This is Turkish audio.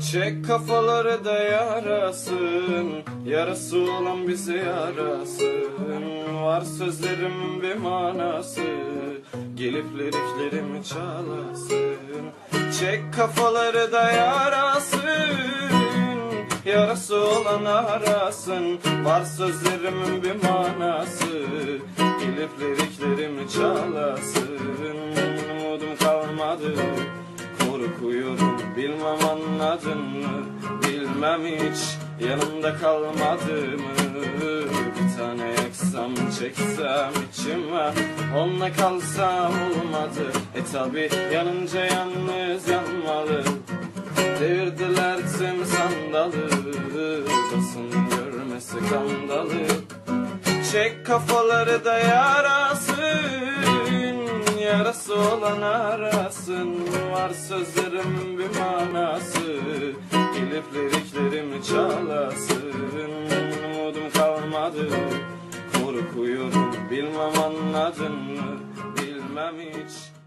Çek kafaları da yarasın Yarası olan bize yarasın. Var sözlerimin bir manası Gelip liriklerimi çalasın. Çek kafaları da yarasın Yarası olan arasın. Var sözlerimin bir manası Gelip liriklerimi çalasın. Umudum kalmadı Korkuyorum bilmem anladın mı? Bilmem hiç yanımda kalmadı mı? Bir tane yaksam çeksem içime Onunla kalsam olmadı. E tabi yanınca yalnız yanmalı. Devirdiler tüm sandalı Basın görmesi kandalı. Çek kafaları da Yarası olan arasın Var sözlerimin bir manası Gelip liriklerimi çalasın. Umudum kalmadı Korkuyorum bilmem anladın mı Bilmem hiç